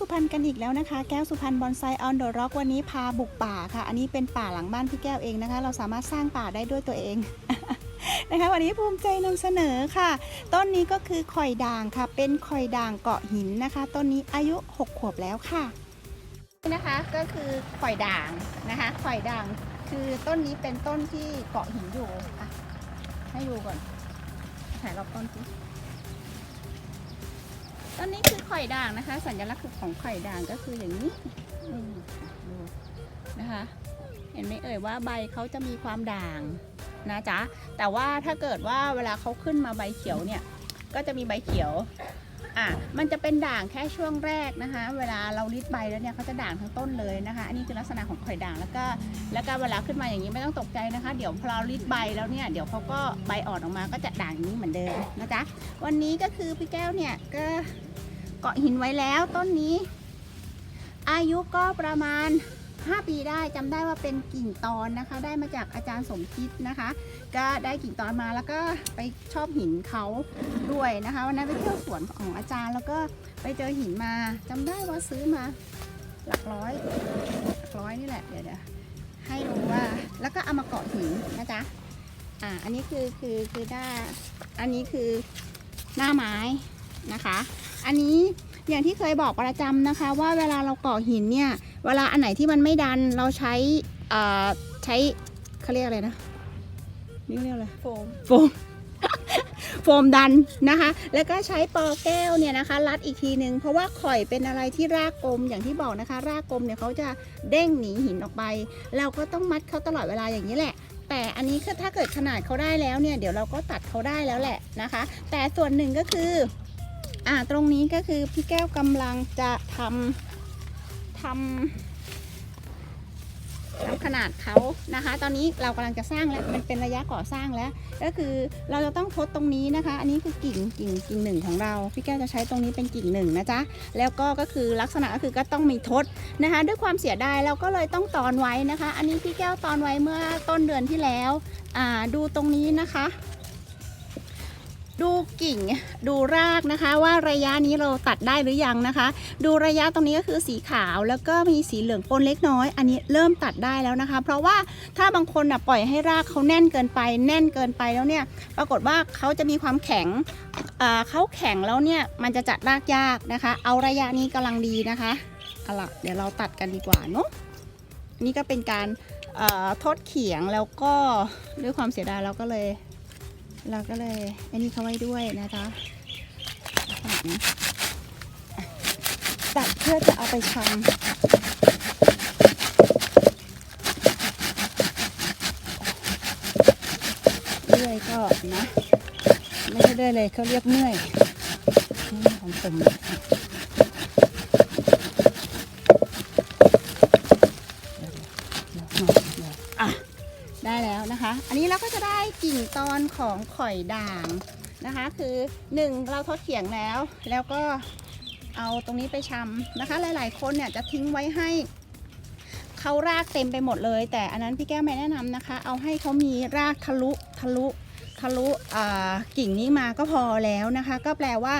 สุพรรณกันอีกแล้วนะคะ แก้วสุพรรณบอนไซออนเดอะร็อกวันนี้พาบุกป่าค่ะ อันนี้เป็นป่าหลังบ้านพี่แก้วเองนะคะ เราสามารถสร้างป่าได้ด้วยตัวเองนะคะวันนี้ภูมิใจนำเสนอค่ะ ต้นนี้ก็คือข่อยด่างค่ะ เป็นข่อยด่างเกาะหินนะคะ ต้นนี้อายุ 6 ขวบแล้วค่ะนี่นะคะก็คือข่อยด่างนะคะข่อยด่างคือต้นนี้เป็นต้นที่เกาะหินอยู่อะให้ดูก่อนถ่ายรอบต้นสิ ต้นนี้คือไข่ด่างนะคะ สัญลักษณ์คือของไข่ด่างก็คืออย่างนี้ดูนะคะ เห็นไหมเอ่ยว่าใบเขาจะมีความด่างนะจ๊ะแต่ว่าถ้าเกิดว่าเวลาเขาขึ้นมาใบเขียวเนี่ยก็จะมีใบเขียว อะมันจะเป็นด่างแค่ช่วงแรกนะคะ เวลาเราริดใบแล้วเนี่ยเขาจะด่างทั้งต้นเลยนะคะ อันนี้คือลักษณะของข่อยด่างแล้วก็แล้วก็เวลาขึ้นมาอย่างนี้ไม่ต้องตกใจนะคะ เดี๋ยวพอเราริดใบแล้วเนี่ยเดี๋ยวเขาก็ใบอ่อนออกมาก็จะด่างอย่างนี้เหมือนเดิมนะจ๊ะวันนี้ก็คือพี่แก้วเนี่ยก็เกาะหินไว้แล้วต้นนี้ อายุก็ประมาณ 5 ปีได้จำได้ว่าเป็นกิ่งตอนนะคะ ได้มาจากอาจารย์สมคิดนะคะ ก็ได้กิ่งตอนมาแล้วก็ไปชอบหินเขาด้วยนะคะวันนั้นไปเที่ยวสวนของอาจารย์ แล้วก็ไปเจอหินมาจำได้ว่าซื้อมาหลักร้อยหลักร้อยนี่แหละเดี๋ยวเดี๋ยวให้ดูว่าแล้วก็เอามาเกาะหินนะจ๊ะอ่าอันนี้คือคือคือหน้าอันนี้คือหน้าไม้นะคะ อันนี้ อย่างที่เคยบอกประจำนะคะ ว่าเวลาเราก่อหินเนี่ยเวลาอันไหนที่มันไม่ดันเราใช้เอ่อใช้เขาเรียกอะไรนะนี่เรียกอะไรโฟมโฟมโฟมดันนะคะ แล้วก็ใช้ปอแก้วเนี่ยนะคะ รัดอีกทีหนึ่งเพราะว่าข่อยเป็นอะไรที่รากกลมอย่างที่บอกนะคะ รากกลมเนี่ยเขาจะเด้งหนีหินออกไป เราก็ต้องมัดเขาตลอดเวลาอย่างนี้แหละ แต่อันนี้คือถ้าเกิดขนาดเขาได้แล้วเนี่ยเดี๋ยวเราก็ตัดเขาได้แล้วแหละนะคะ แต่ส่วนหนึ่งก็คือ อ่าตรงนี้ก็คือพี่แก้วกำลังจะทำทำทำขนาดเขานะคะ ตอนนี้เรากำลังจะสร้างแล้วมันเป็นระยะก่อสร้างแล้ว ก็คือเราจะต้องทดตรงนี้นะคะ อันนี้คือกิ่งกิ่งกิ่งหนึ่งของเราพี่แก้วจะใช้ตรงนี้เป็นกิ่งหนึ่งนะจ๊ะแล้วก็ก็คือลักษณะก็คือก็ต้องมีทดนะคะ ด้วยความเสียดายเราก็เลยต้องตอนไว้นะคะ อันนี้พี่แก้วตอนไว้เมื่อต้นเดือนที่แล้วอ่าดูตรงนี้นะคะ ดูกิ่งดูรากนะคะว่าระยะนี้เราตัดได้หรือยังนะคะ ดูระยะตรงนี้ก็คือสีขาวแล้วก็มีสีเหลืองปนเล็กน้อย อันนี้เริ่มตัดได้แล้วนะคะ เพราะว่าถ้าบางคนอะปล่อยให้รากเขาแน่นเกินไป แน่นเกินไปแล้วเนี่ยปรากฏว่าเขาจะมีความแข็งเขาแข็งแล้วเนี่ยมันจะจัดรากยากนะคะ เอาระยะนี้กำลังดีนะคะเอาล่ะเดี๋ยวเราตัดกันดีกว่าเนาะนี่ก็เป็นการทดเขียงแล้วก็ด้วยความเสียดายเราก็เลย เราก็เลยอันนี้เขาไว้ด้วยนะคะตัดเพื่อจะเอาไปชำเรื่อยก็นะ ไม่ใช่เรื่อยเลยเขาเรียกเมื่อยของผม อันนี้เราก็จะได้กิ่งตอนของข่อยด่างนะคะ คือ 1 เราทดเขียงแล้ว แล้วก็เอาตรงนี้ไปชำนะคะ หลาย ๆ คนเนี่ยจะทิ้งไว้ให้เขารากเต็มไปหมดเลย แต่อันนั้นพี่แก้วไม่แนะนำนะคะ เอาให้เขามีรากทะลุทะลุทะลุกิ่งนี้มาก็พอแล้วนะคะ ก็แปลว่า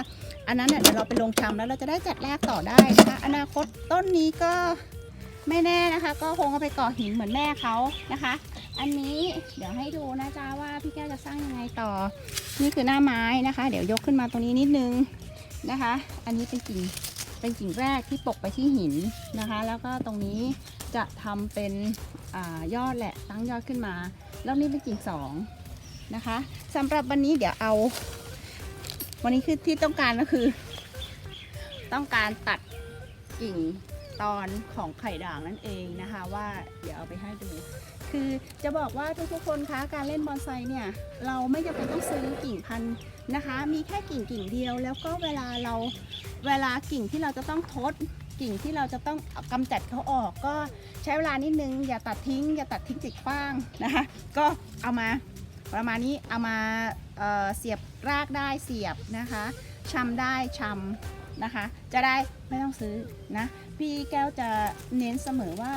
อันนั้นเน่ยเดี๋ยวเราไปลงชำแล้วเราจะได้จัดแรกต่อได้นะคะ อนาคตต้นนี้ก็ไม่แน่นะคะ ก็คงเอาไปก่อหินเหมือนแม่เขานะคะ อันนี้เดี๋ยวให้ดูนะจ๊ะว่าพี่แก้วจะสร้างยังไงต่อ นี่คือหน้าไม้นะคะ เดี๋ยวยกขึ้นมาตรงนี้นิดนึงนะคะ อันนี้เป็นกิ่งเป็นกิ่งแรกที่ปกไปที่หินนะคะ แล้วก็ตรงนี้จะทำเป็นอยอดแหละตั้งยอดขึ้นมา แล้วนี่เป็นกิ่งสองนะคะสำหรับวันนี้เดี๋ยวเอา วันนี้คือที่ต้องการก็คือ ต้องการตัดกิ่งตอนของไข่ด่างนั่นเองนะคะ ว่าเดี๋ยวเอาไปให้ดู คือจะบอกว่าทุกๆคนคะการเล่นบอนไซเนี่ยเราไม่จำเป็นต้องซื้อกิ่งพันธุ์นะคะ มีแค่กิ่งกิ่งเดียว แล้วก็เวลาเราเวลากิ่งที่เราจะต้องทดกิ่งที่เราจะต้องกำจัดเขาออก ก็ใช้เวลานิดนึง อย่าตัดทิ้ง อย่าตัดทิ้งจิกฟ้างนะคะก็เอามาประมาณนี้เอามาเเสียบรากได้เสียบนะคะชำได้ชำนะคะ จะได้ไม่ต้องซื้อนะพี่แก้วจะเน้นเสมอว่า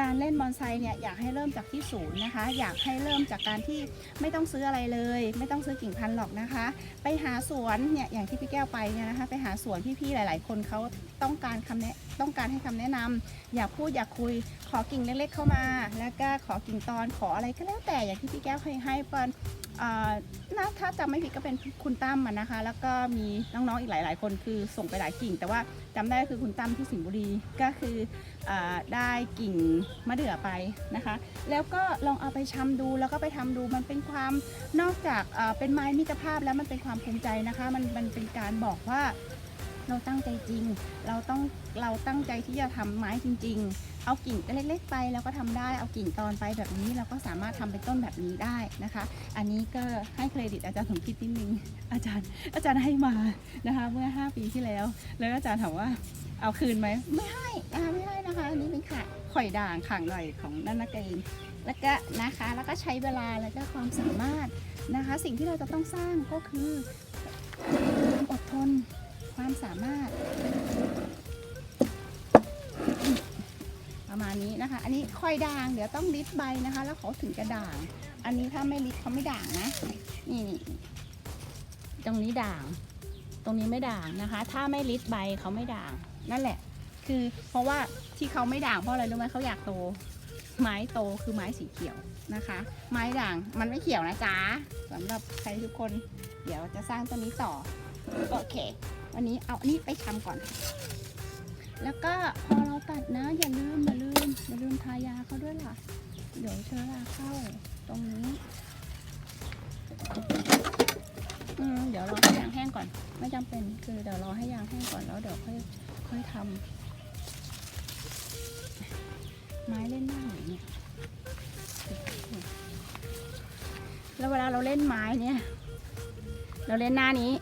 การเล่นบอนไซเนี่ยอยากให้เริ่มจากที่ศูนย์นะคะ อยากให้เริ่มจากการที่ไม่ต้องซื้ออะไรเลย ไม่ต้องซื้อกิ่งพันธุ์หรอกนะคะ ไปหาสวนเนี่ยอย่างที่พี่แก้วไปเนี่ยนะคะ ไปหาสวนพี่ๆหลาย ๆ คนเขาต้องการคำแนะต้องการให้คำแนะนำอยากพูดอยากคุยขอกิ่งเล็กๆเข้ามา แล้วก็ขอกิ่งตอนขออะไรก็แล้วแต่อย่างที่พี่แก้วเคยให้เปิ้ล น่าถ้าจำไม่ผิดก็เป็นคุณตั้มอะนะคะ แล้วก็มีน้องๆอีกหลาย ๆ คนคือส่งไปหลายกิ่ง แต่ว่าจำได้คือคุณตั้มที่สิงห์บุรีก็คืออาได้กิ่งมะเดื่อไปนะคะ แล้วก็ลองเอาไปชำดูแล้วก็ไปทำดูมันเป็นความนอกจากเอ่อเป็นไม้มิตรภาพแล้วมันเป็นความภูมิใจนะคะ มันมันเป็นการบอกว่า เราตั้งใจจริง เราต้องเราตั้งใจที่จะทำไม้จริง ๆ เอากิ่งเล็กๆไปแล้วก็ทำได้เอากิ่งตอนไปแบบนี้เราก็สามารถทำเป็นต้นแบบนี้ได้นะคะ อันนี้ก็ให้เครดิตอาจารย์สมคิดนิดนึงอาจารย์ อาจารย์ให้มานะคะเมื่อ 5 ปีที่แล้ว แล้วอาจารย์ถามว่าเอาคืนไหมไม่ให้นะคะไม่ให้นะคะอันนี้เป็นข่าข่อยด่างข่างหน่อยของนันนักเองแล้วก็นะคะแล้วก็ใช้เวลาแล้วก็ความสามารถนะคะ สิ่งที่เราจะต้องสร้างก็คือความอดทนความสามารถ ประมาณนี้นะคะ อันนี้ค่อยด่าง เดี๋ยวต้องลิดใบนะคะ แล้วเขาถึงจะด่าง อันนี้ถ้าไม่ลิดเขาไม่ด่างนะ นี่ตรงนี้ด่าง ตรงนี้ไม่ด่างนะคะ ถ้าไม่ลิดใบเขาไม่ด่าง นั่นแหละ คือเพราะว่าที่เขาไม่ด่างเพราะอะไรรู้ไหมเขาอยากโต ไม้โตคือไม้สีเขียวนะคะ ไม้ด่างมันไม่เขียวนะจ๊ะสำหรับใครทุกคน เดี๋ยวจะสร้างตัวนี้ต่อ โอเค วันนี้เอานนี้ไปทำก่อน แล้วก็พอเราตัดนะ อย่าลืมอย่าลืมอย่าลืมทายาเขาด้วยล่ะ เดี๋ยวเชื้อราเข้าตรงนี้อืมเดี๋ยวรอให้ยางแห้งก่อน ไม่จำเป็นคือเดี๋ยวรอให้ยางแห้งก่อนแล้วเดี๋ยวค่อยค่อยทำไม้เล่นหน้าไหนเนี่ยแล้วเวลาเราเล่นไม้เนี่ย เราเล่นหน้านี้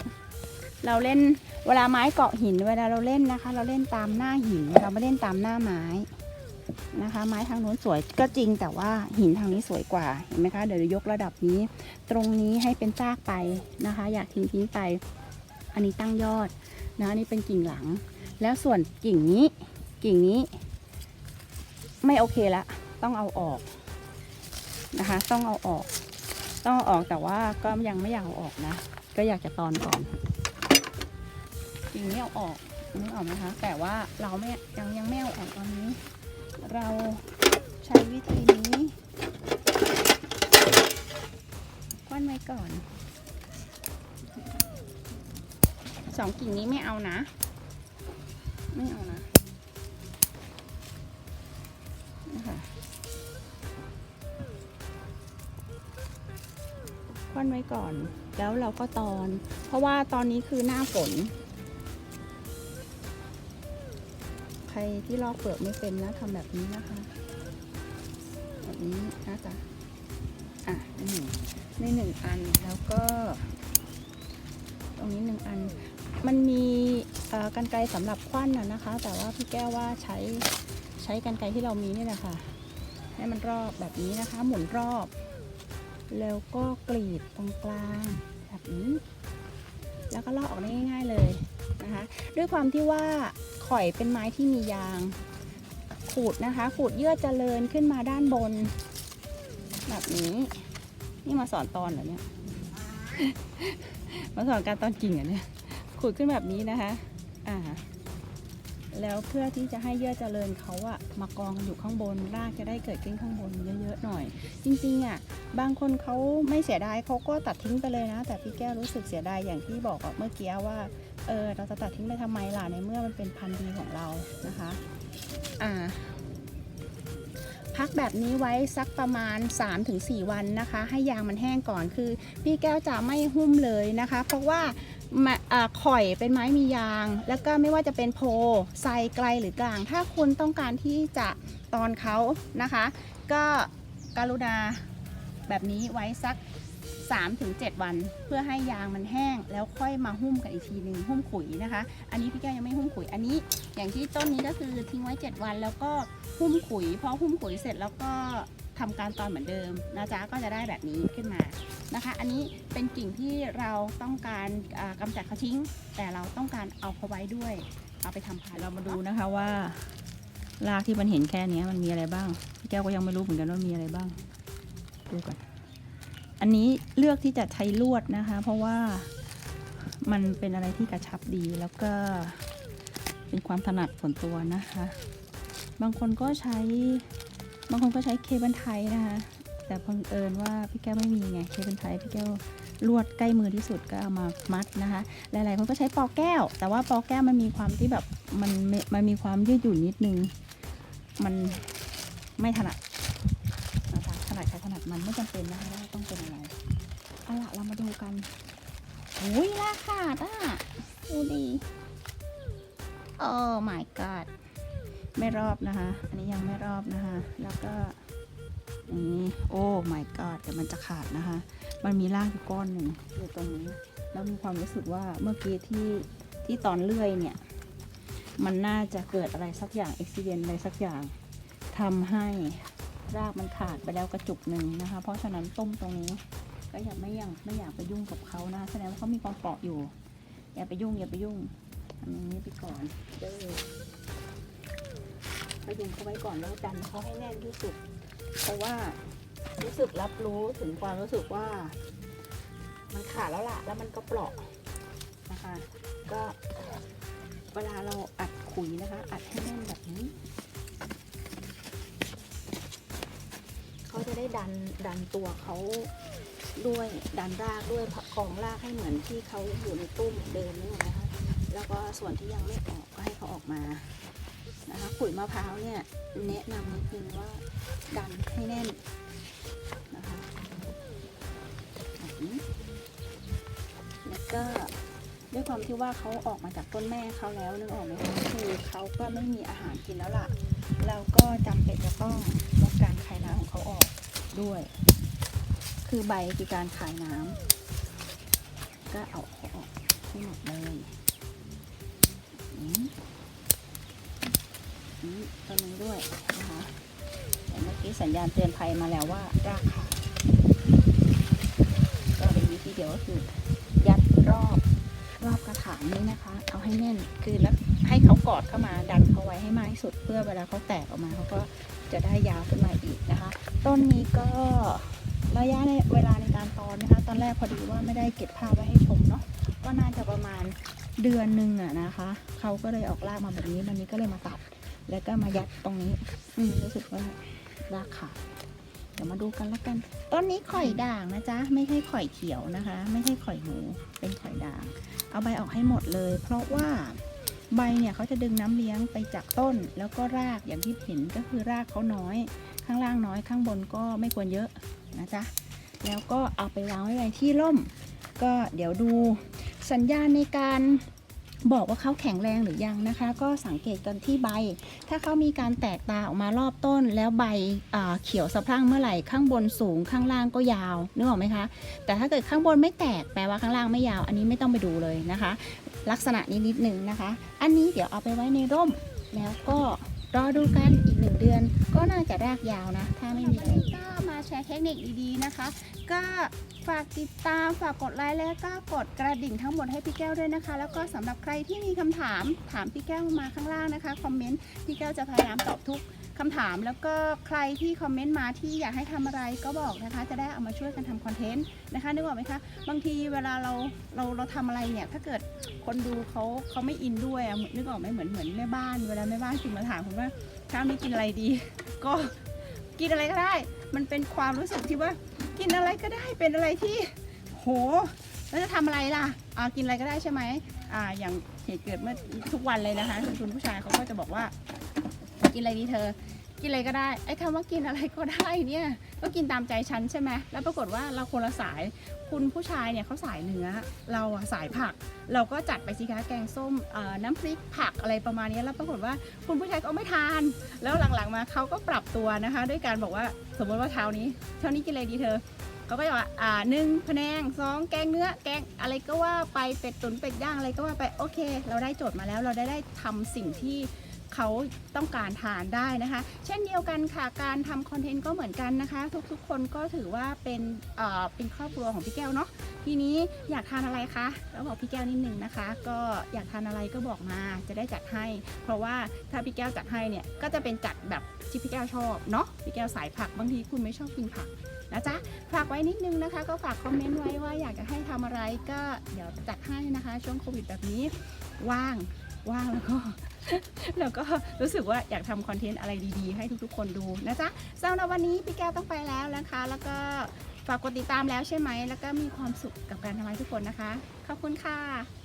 เราเล่น เวลาไม้เกาะหินเวลาเราเล่นนะคะ เราเล่นตามหน้าหิน เราไม่เล่นตามหน้าไม้นะคะ ไม้ทางโน้นสวยก็จริงแต่ว่าหินทางนี้สวยกว่าเห็นไหมคะเดี๋ยวยกระดับนี้ ตรงนี้ให้เป็นซากไปนะคะ อยากทิ้งทิ้งไป อันนี้ตั้งยอดนะนนี้เป็นกิ่งหลัง แล้วส่วนกิ่งนี้กิ่งนี้ ไม่โอเคละต้องเอาออกนะคะ ต้องเอาออก ต้องเอาออกแต่ว่าก็ยังไม่อยากเอาออกนะ ก็อยากจะตอนก่อน กิ่งนี้เอาออกนึกออกไหมคะ แต่ว่าเราไม่ยังยังไม่เอาออกตอนนี้ เราใช้วิธีนี้ควันไว้ก่อนสองกิ่งนี้ไม่เอานะ ไม่เอานะนะคะควันไว้ก่อน แล้วเราก็ตอน เพราะว่าตอนนี้คือหน้าฝน ใครที่ลอกเปลือกไม่เป็นนะทำแบบนี้นะคะ แบบนี้นะจ๊ะอะในหนึ่งในหนึ่งอันแล้วก็ ตรงนี้หนึ่งอัน มันมีกันไกสำหรับควันนะนะคะ แต่ว่าพี่แก้วว่าใช้ใช้กันไกที่เรามีนี่แหละค่ะ ให้มันรอบแบบนี้นะคะ หมุนรอบ แล้วก็กรีดตรงกลางแบบนี้ แล้วก็ลอกออกได้ง่าย ๆเลยนะคะ ด้วยความที่ว่าข่อยเป็นไม้ที่มียาง ขูดนะคะ ขูดเยื่อเจริญขึ้นมาด้านบน แบบนี้นี่มาสอนตอนเหรอเนี่ย มาสอนการตอนกิ่งเหรอเนี่ย ขูดขึ้นแบบนี้นะคะ อ่า แล้วเพื่อที่จะให้เยื่อเจริญเขาอะมากองอยู่ข้างบนรากจะได้เกิดขึ้นข้างบนเยอะๆหน่อย จริงๆอะบางคนเขาไม่เสียดายเขาก็ตัดทิ้งไปเลยนะ แต่พี่แก้วรู้สึกเสียดายอย่างที่บอกเมื่อกี้ว่าเออเราจะตัดทิ้งไปทำไมล่ะในเมื่อมันเป็นพันธุ์ดีของเรานะคะอ่าพักแบบนี้ไว้สักประมาณ 3-4 วันนะคะ ให้ยางมันแห้งก่อนคือ พี่แก้วจะไม่หุ้มเลยนะคะ เพราะว่า ข่อยเป็นไม้มียาง แล้วก็ไม่ว่าจะเป็นโพไซไกลหรือกลาง ถ้าคุณต้องการที่จะตอนเขานะคะ ก็กรุณาแบบนี้ไว้สัก 3-7 วัน เพื่อให้ยางมันแห้ง แล้วค่อยมาหุ้มกันอีกทีหนึ่งหุ้มขุยนะคะ อันนี้พี่แก้วยังไม่หุ้มขุย อันนี้อย่างที่ต้นนี้ก็คือทิ้งไว้ 7 วัน แล้วก็หุ้มขุยพอหุ้มขุยเสร็จแล้วก็ ทำการตอนเหมือนเดิมนะจ๊ะก็จะได้แบบนี้ขึ้นมานะคะ อันนี้เป็นกิ่งที่เราต้องการอ่ากำจัดเขาทิ้ง แต่เราต้องการเอาเขาไว้ด้วย เอาไปทำพันเรามาดูนะคะว่ารากที่มันเห็นแค่นี้มันมีอะไรบ้างพี่แก้วก็ยังไม่รู้เหมือนกันว่ามีอะไรบ้างดูก่อนอันนี้เลือกที่จะใช้ลวดนะคะ เพราะว่ามันเป็นอะไรที่กระชับดีแล้วก็เป็นความถนัดส่วนตัวนะคะ บางคนก็ใช้ บางคนก็ใช้เคเบิลไทยนะคะ แต่เพังเอิญว่าพี่แก้วไม่มีไงเคเบิลไทยพี่แก้วลวดใกล้มือที่สุดก็เอามามัดนะคะ หลายๆคนก็ใช้ปอแก้ว แต่ว่าปอแก้วมันมีความที่แบบมันมันมีความยืดหยุ่นนิดนึง มันไม่ถนัดนะคะถนัดใครถนัดมันไม่จำเป็นนะคะว่าต้องเป็นอะไรเอาละเรามาดูกันอุ้ยราขาดอะดูดีโอ้ my god ไม่รอบนะคะ อันนี้ยังไม่รอบนะคะ แล้วก็อันนี้ โอ้ my god เดี๋ยวมันจะขาดนะคะ มันมีรากอยู่ก้อนหนึ่งอยู่ตรงนี้ แล้วมีความรู้สึกว่าเมื่อกี้ที่ที่ตอนเลื่อยเนี่ย มันน่าจะเกิดอะไรสักอย่างอุบิเหตุอะไรสักอย่างทำให้รากมันขาดไปแล้วกระจุกหนึ่งนะคะ เพราะฉะนั้นต้มตรงนี้ ก็อย่าไม่ยังไม่อยากไปยุ่งกับเขานะแสดงว่าเขามีความเปราะอยู่ อย่าไปยุ่งอย่าไปยุ่งทำอย่างนี้ไปก่อนเด้อ ยุงเขาไว้ก่อนแล้วดันเขาให้แน่นที่สุด เพราะว่ารู้สึกรับรู้ถึงความรู้สึกว่า มันขาดแล้วล่ะ แล้วมันก็เปราะนะคะ ก็เวลาเราอัดขุยนะคะ อัดให้แน่นแบบนี้เขาจะได้ดันดันตัวเขาด้วยดันรากด้วยผักกองรากให้เหมือนที่เขาอยู่ในตู้เหมือนเดิมนี่นะคะแล้วก็ส่วนที่ยังไม่ออกก็ให้เขาออกมา นะคะขุยมะพร้าวเนี่ยแนะนำนิดนึงว่าดันให้แน่นนะคะแล้วก็ด้วยความที่ว่าเขาออกมาจากต้นแม่เขาแล้วนึกออกไหมคะคือเขาก็ไม่มีอาหารกินแล้วล่ะ เราก็จำเป็นจะต้องลดการคายน้ำของเขาออกด้วย คือใบคือการคายน้ำก็เอาเขาออกให้หมดเลยอื มอืมตัวนี้ด้วยนะคะแต่เมื่อกี้สัญญาณเตือนภัยมาแล้วว่ารากขาดก็เป็นวิธีเดียวก็คือ ยัดรอบรอบกระถางนี้นะคะ เอาให้แน่นคือแล้วให้เขากอดเข้ามาดันเขาไว้ให้มากที่สุดเพื่อเวลาเขาแตกออกมาเขาก็จะได้ยาวขึ้นมาอีกนะคะ ต้นนี้ก็ระยะในเวลาในการตอนนะคะ ตอนแรกพอดีว่าไม่ได้เก็บภาพไว้ให้ชมเนาะก็น่าจะประมาณเดือนหนึ่งอะนะคะ เขาก็เลยออกรากมาแบบนี้วันนี้ก็เลยมาตัด แล้วก็มายัดตรงนี้อืมรู้สึกว่ารากขาดเดี๋ยวมาดูกันละกัน ต้นนี้ข่อยด่างนะจ๊ะ ไม่ใช่ข่อยเขียวนะคะ ไม่ใช่ข่อยหมูเป็นข่อยด่าง เอาใบออกให้หมดเลย เพราะว่าใบเนี่ยเขาจะดึงน้ำเลี้ยงไปจากต้น แล้วก็รากอย่างที่เห็นก็คือรากเขาน้อย ข้างล่างน้อยข้างบนก็ไม่ควรเยอะนะจ๊ะ แล้วก็เอาไปวางไว้ในที่ร่ม ก็เดี๋ยวดูสัญญาณในการ บอกว่าเขาแข็งแรงหรือยังนะคะ ก็สังเกตกันที่ใบ ถ้าเขามีการแตกตาออกมารอบต้น แล้วใบเขียวสะพรั่งเมื่อไหร่ข้างบนสูงข้างล่างก็ยาวนึกออกไหมคะ แต่ถ้าเกิดข้างบนไม่แตกแปลว่าข้างล่างไม่ยาว อันนี้ไม่ต้องไปดูเลยนะคะ ลักษณะนี้นิดนึงนะคะ อันนี้เดี๋ยวเอาไปไว้ในร่ม แล้วก็รอดูกันอีกหนึ่งเดือน ก็น่าจะรากยาวนะ ถ้าไม่มีอะไรก็มาแชร์เทคนิคดีๆนะคะ ก็ ฝากติดตามฝากกดไลค์แล้วก็กดกระดิ่งทั้งหมดให้พี่แก้วด้วยนะคะ แล้วก็สำหรับใครที่มีคำถามถามพี่แก้วมาข้างล่างนะคะคอมเมนต์พี่แก้วจะพยายามตอบทุกคำถามแล้วก็ใครที่คอมเมนต์มาที่อยากให้ทำอะไรก็บอกนะคะ จะได้เอามาช่วยกันทำคอนเทนต์นะคะนึกออกไหมคะ บางทีเวลาเราเราเราทำอะไรเนี่ยถ้าเกิดคนดูเขาเขาไม่อินด้วยนึกออกไหมเหมือนเหมือนแม่บ้านเวลาแม่บ้านคุณมาถามผมว่าเช้านี้กินอะไรดี ก็กินอะไรก็ได้ มันเป็นความรู้สึกที่ว่า กินอะไรก็ได้เป็นอะไรที่โหแล้วจะทำอะไรล่ะอ่ากินอะไรก็ได้ใช่ไหมอ่าอย่างเหตุเกิดเมื่อทุกวันเลยนะคะ คุณคุณผู้ชายเขาก็จะบอกว่า กินอะไรดีเธอ กินอะไรก็ได้ ไอ้คำว่ากินอะไรก็ได้เนี่ย ก็กินตามใจฉันใช่ไหมแล้วปรากฏว่าเราคนละสาย คุณผู้ชายเนี่ยเขาสายเนื้อ เราอะสายผัก เราก็จัดไปสิคะแกงส้มน้ำพริกผักอะไรประมาณนี้ แล้วปรากฏว่าคุณผู้ชายก็ไม่ทาน แล้วหลังๆมาเขาก็ปรับตัวนะคะ ด้วยการบอกว่าสมมติว่าเช้านี้ เช้านี้กินอะไรดีเธอเขาก็จะว่าอ่าหนึ่งพะแนงสองแกงเนื้อ แกงอะไรก็ว่าไปเป็ดตุ๋นเป็ดย่างอะไรก็ว่าไปโอเค เราได้โจทย์มาแล้วเราได้ได้ทำสิ่งที่ เขาต้องการทานได้นะคะ เช่นเดียวกันค่ะการทำคอนเทนต์ก็เหมือนกันนะคะ ทุกๆ คนก็ถือว่าเป็นเอ่อเป็นครอบครัวของพี่แก้วเนาะทีนี้อยากทานอะไรคะแล้วบอกพี่แก้วนิดนึงนะคะ ก็อยากทานอะไรก็บอกมาจะได้จัดให้ เพราะว่าถ้าพี่แก้วจัดให้เนี่ยก็จะเป็นจัดแบบที่พี่แก้วชอบเนาะพี่แก้วสายผักบางทีคุณไม่ชอบกินผักนะจ๊ะฝากไว้นิดนึงนะคะ ก็ฝากคอมเมนต์ไว้ว่าอยากจะให้ทำอะไรก็เดี๋ยวจัดให้นะคะ ช่วงโควิดแบบนี้ว่างว่างแล้วก็ แล้วก็รู้สึกว่าอยากทำคอนเทนต์อะไรดีๆ ให้ทุกๆ คนดูนะจ๊ะสำหรับวันนี้พี่แก้วต้องไปแล้วนะคะ แล้วก็ฝากกดติดตามแล้วใช่ไหม แล้วก็มีความสุขกับการทำให้ทุกคนนะคะ ขอบคุณค่ะ